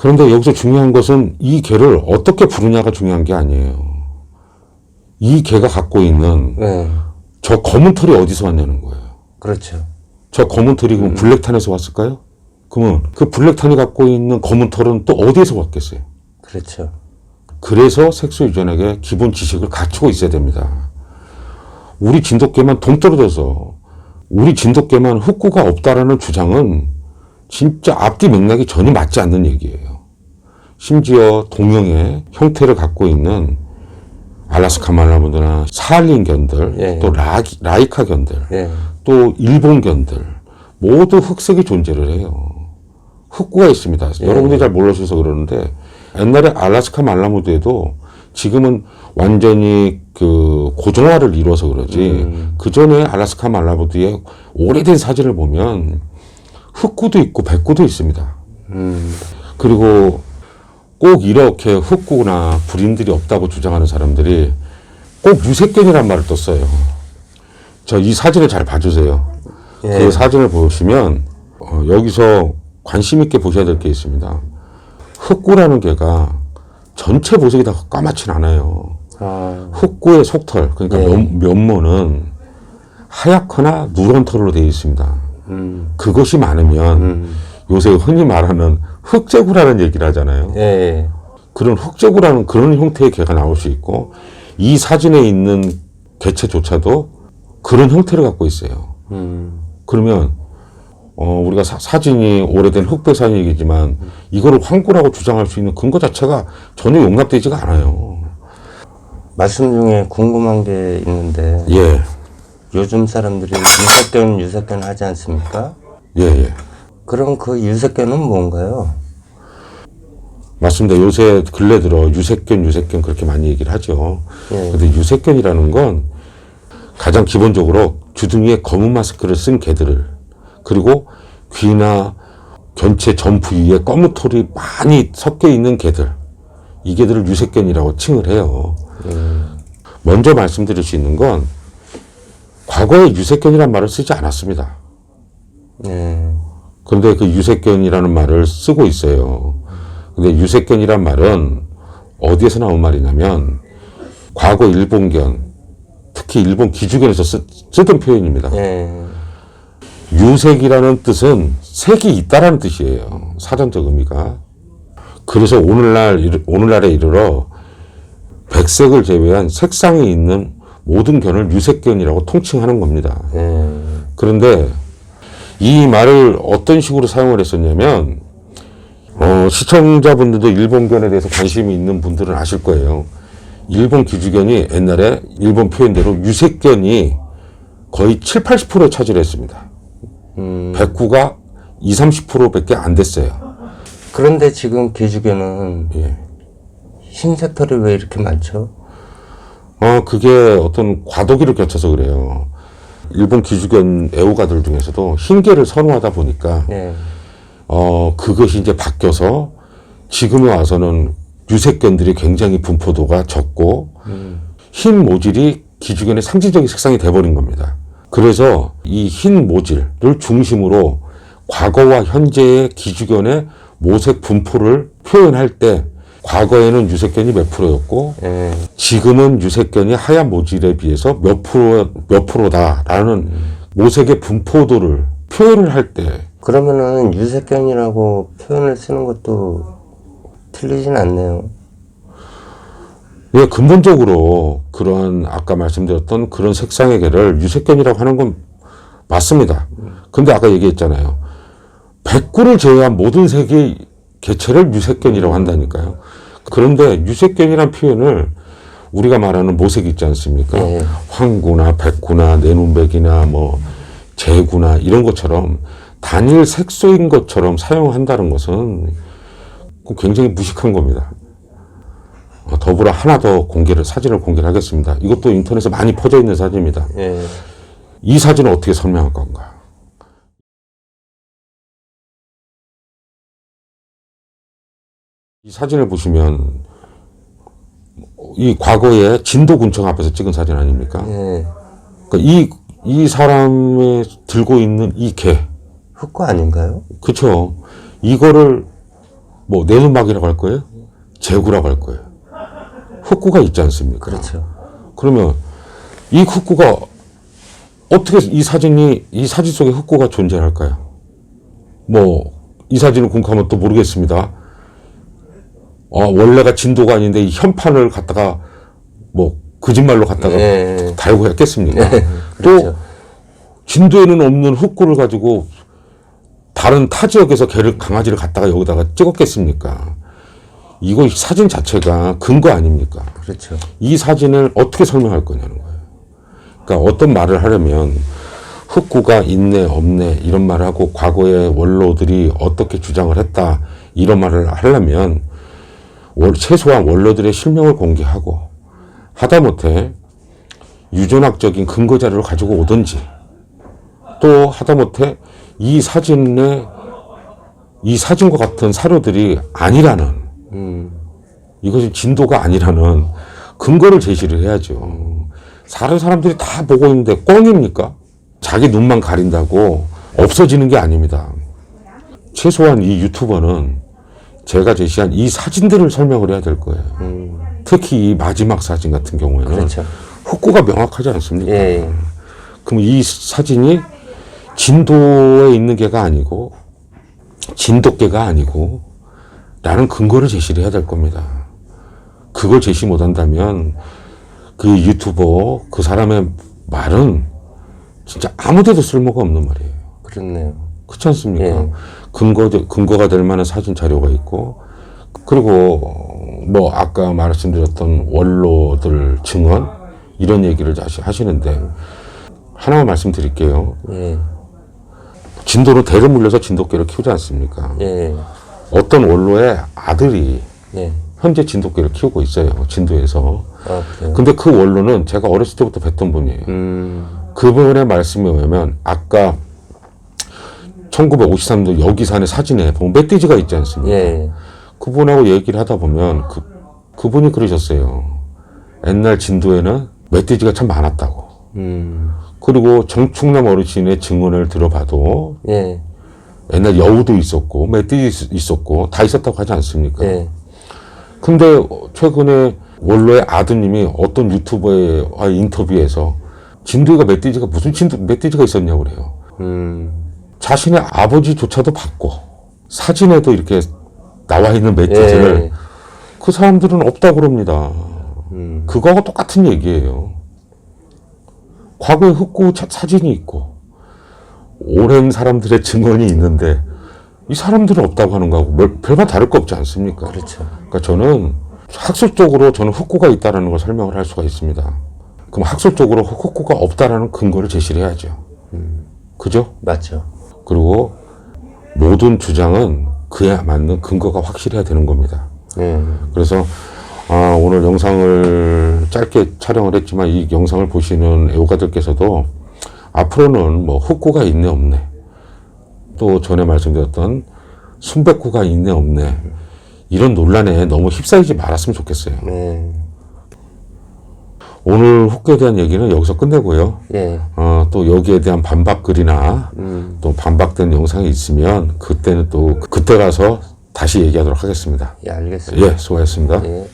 그런데 여기서 중요한 것은 이 개를 어떻게 부르냐가 중요한 게 아니에요. 이 개가 갖고 있는 네. 저 검은 털이 어디서 왔냐는 거예요. 그렇죠. 저 검은 털이 그럼 블랙탄에서 왔을까요? 그러면 그 블랙탄이 갖고 있는 검은 털은 또 어디에서 왔겠어요? 그렇죠. 그래서 색소 유전에게 기본 지식을 갖추고 있어야 됩니다. 우리 진돗개만 동 떨어져서 우리 진돗개만 흑구가 없다라는 주장은 진짜 앞뒤 맥락이 전혀 맞지 않는 얘기예요. 심지어 동형의 형태를 갖고 있는 알라스카 말라무드나 사할린 견들, 예. 또 라, 라이카 견들, 예. 또 일본 견들 모두 흑색이 존재를 해요. 흑구가 있습니다. 예. 여러분들이 잘 몰라주셔서 그러는데 옛날에 알라스카 말라무드에도 지금은 완전히 그 고정화를 이루어서 그러지 음. 그 전에 알라스카 말라무드의 오래된 사진을 보면 흑구도 있고 백구도 있습니다. 음. 그리고 꼭 이렇게 흑구나 불임들이 없다고 주장하는 사람들이 꼭 유색견이란 말을 또 써요. 저 이 사진을 잘 봐주세요. 예. 그 사진을 보시면 어, 여기서 관심 있게 보셔야 될 게 있습니다. 흑구라는 개가 전체 보색이 다 까맣진 않아요. 아. 흑구의 속털, 그러니까 예. 면, 면모는 하얗거나 누런 털로 되어 있습니다. 음. 그것이 많으면 음. 요새 흔히 말하는 흑제구라는 얘기를 하잖아요. 예. 예. 그런 흑제구라는 그런 형태의 개가 나올 수 있고 이 사진에 있는 개체조차도 그런 형태를 갖고 있어요. 음. 그러면 어, 우리가 사, 진이 오래된 흑백 사진이겠지만 이거를 황구라고 주장할 수 있는 근거 자체가 전혀 용납되지가 않아요. 말씀 중에 궁금한 게 있는데 예, 요즘 사람들이 유색견 유색견 하지 않습니까? 예, 예. 그럼 그 유색견은 뭔가요? 맞습니다. 요새 근래 들어 유색견, 유색견 그렇게 많이 얘기를 하죠. 예. 근데 유색견이라는 건 가장 기본적으로 주둥이에 검은 마스크를 쓴 개들을 그리고 귀나 견체 전 부위에 검은 털이 많이 섞여 있는 개들 이 개들을 유색견이라고 칭을 해요. 먼저 말씀드릴 수 있는 건 과거에 유색견이란 말을 쓰지 않았습니다. 예. 그런데 그 유색견이라는 말을 쓰고 있어요. 근데 유색견이란 말은 어디에서 나온 말이냐면 과거 일본견, 특히 일본 기주견에서 쓰, 쓰던 표현입니다. 예. 유색이라는 뜻은 색이 있다라는 뜻이에요. 사전적 의미가. 그래서 오늘날, 오늘날에 이르러 백색을 제외한 색상이 있는 모든 견을 유색견이라고 통칭하는 겁니다. 예. 그런데 이 말을 어떤 식으로 사용을 했었냐면 어, 시청자분들도 일본견에 대해서 관심이 있는 분들은 아실 거예요. 일본 기주견이 옛날에 일본 표현대로 유색견이 거의 7, 80%에 차지했습니다. 음. 백구가 20, 30%밖에 안 됐어요. 그런데 지금 기주견은 예. 흰색 털이 왜 이렇게 많죠? 어, 그게 어떤 과도기를 거쳐서 그래요. 일본 기주견 애호가들 중에서도 흰개를 선호하다 보니까 예. 어, 그것이 이제 바뀌어서 지금에 와서는 유색견들이 굉장히 분포도가 적고 흰 모질이 기주견의 상징적인 색상이 돼버린 겁니다. 그래서 이 흰 모질을 중심으로 과거와 현재의 기주견의 모색 분포를 표현할 때 과거에는 유색견이 몇 프로였고 예. 지금은 유색견이 하얀 모질에 비해서 몇 프로 몇 프로다라는 모색의 분포도를 표현을 할 때 그러면은 유색견이라고 표현을 쓰는 것도 틀리진 않네요. 예, 근본적으로 그러한 아까 말씀드렸던 그런 색상의 개를 유색견이라고 하는 건 맞습니다. 근데 아까 얘기했잖아요. 백구를 제외한 모든 색의 개체를 유색견이라고 한다니까요. 그런데 유색견이란 표현을 우리가 말하는 모색 있지 않습니까? 예. 황구나 백구나 내눈백이나 뭐 재구나 이런 것처럼 단일 색소인 것처럼 사용한다는 것은 굉장히 무식한 겁니다. 어, 더불어 하나 더 공개를 사진을 공개를 하겠습니다. 이것도 인터넷에 많이 퍼져 있는 사진입니다. 예. 이 사진을 어떻게 설명할 건가? 이 사진을 보시면 이 과거에 진도군청 앞에서 찍은 사진 아닙니까? 예. 그러니까 이, 이 사람이 들고 있는 이 개, 흑과 아닌가요? 그쵸. 이거를 뭐 내눈박이라고 할 거예요? 재구라고 할 거예요. 흑구가 있지 않습니까? 그렇죠. 그러면 이 흑구가 어떻게 이 사진이 이 사진 속에 흑구가 존재할까요? 뭐 이 사진을 궁금하면 또 모르겠습니다. 어, 원래가 진도가 아닌데 이 현판을 갖다가 뭐 거짓말로 갖다가 예. 달고 했겠습니까? 그렇죠. 또 진도에는 없는 흑구를 가지고 다른 타 지역에서 개를 강아지를 갖다가 여기다가 찍었겠습니까? 이거 사진 자체가 근거 아닙니까? 그렇죠. 이 사진을 어떻게 설명할 거냐는 거예요. 그러니까 어떤 말을 하려면 흑구가 있네 없네 이런 말을 하고 과거의 원로들이 어떻게 주장을 했다 이런 말을 하려면 월- 최소한 원로들의 실명을 공개하고 하다못해 유전학적인 근거 자료를 가지고 오든지 또 하다못해 이 사진에 이 사진과 같은 사료들이 아니라는 음. 이것이 진도가 아니라는 근거를 제시를 해야죠. 다른 사람들이 다 보고 있는데 뻥입니까? 자기 눈만 가린다고 없어지는 게 아닙니다. 최소한 이 유튜버는 제가 제시한 이 사진들을 설명을 해야 될 거예요. 특히 이 마지막 사진 같은 경우에는 그렇죠. 흑구가 명확하지 않습니까? 예. 그럼 이 사진이 진도에 있는 개가 아니고 진돗개가 아니고 라는 근거를 제시를 해야 될 겁니다. 그걸 제시 못한다면 그 유튜버 그 사람의 말은 진짜 아무데도 쓸모가 없는 말이에요. 그렇네요. 그렇지 않습니까? 예. 근거 근거가 될 만한 사진 자료가 있고 그리고 뭐 아까 말씀드렸던 원로들 증언 이런 얘기를 다시 하시는데 하나만 말씀드릴게요. 예. 진도로 대를 물려서 진돗개를 키우지 않습니까? 예. 어떤 원로의 아들이 예. 현재 진돗개를 키우고 있어요. 진도에서. 아, 그래요? 근데 그 원로는 제가 어렸을 때부터 뵀던 분이에요. 음. 그분의 말씀에 의하면 아까 1953도 여기산의 사진에 보면 멧돼지가 있지 않습니까? 예. 그분하고 얘기를 하다 보면 그, 그분이 그러셨어요. 옛날 진도에는 멧돼지가 참 많았다고. 음. 그리고 정충남 어르신의 증언을 들어봐도 예. 옛날 여우도 있었고 멧돼지 있- 있었고 다 있었다고 하지 않습니까? 예. 근데 최근에 원로의 아드님이 어떤 유튜버의 인터뷰에서 진도에가 멧돼지가 무슨 진도 멧돼지가 있었냐고 그래요. 음. 자신의 아버지조차도 봤고 사진에도 이렇게 나와 있는 멧돼지를 예. 그 사람들은 없다고 그럽니다. 음. 그거하고 똑같은 얘기예요. 과거에 흑구 차- 사진이 있고 오랜 사람들의 증언이 있는데 이 사람들은 없다고 하는 거하고 별- 별반 다를 거 없지 않습니까? 그렇죠. 그러니까 저는 학술적으로 저는 흑구가 있다라는 걸 설명을 할 수가 있습니다. 그럼 학술적으로 흑구가 없다라는 근거를 제시를 해야죠. 그죠? 맞죠. 그리고 모든 주장은 그에 맞는 근거가 확실해야 되는 겁니다. 예. 그래서 아, 오늘 영상을 짧게 촬영을 했지만 이 영상을 보시는 애호가들께서도 앞으로는 뭐 흑구가 있네 없네 또 전에 말씀드렸던 순백구가 있네 없네 이런 논란에 너무 휩싸이지 말았으면 좋겠어요. 예. 오늘 흑구에 대한 얘기는 여기서 끝내고요. 예. 어, 또 여기에 대한 반박글이나 또 반박된 영상이 있으면 그때는 또 그때 가서 다시 얘기하도록 하겠습니다. 예, 알겠습니다. 예, 수고하셨습니다. 예.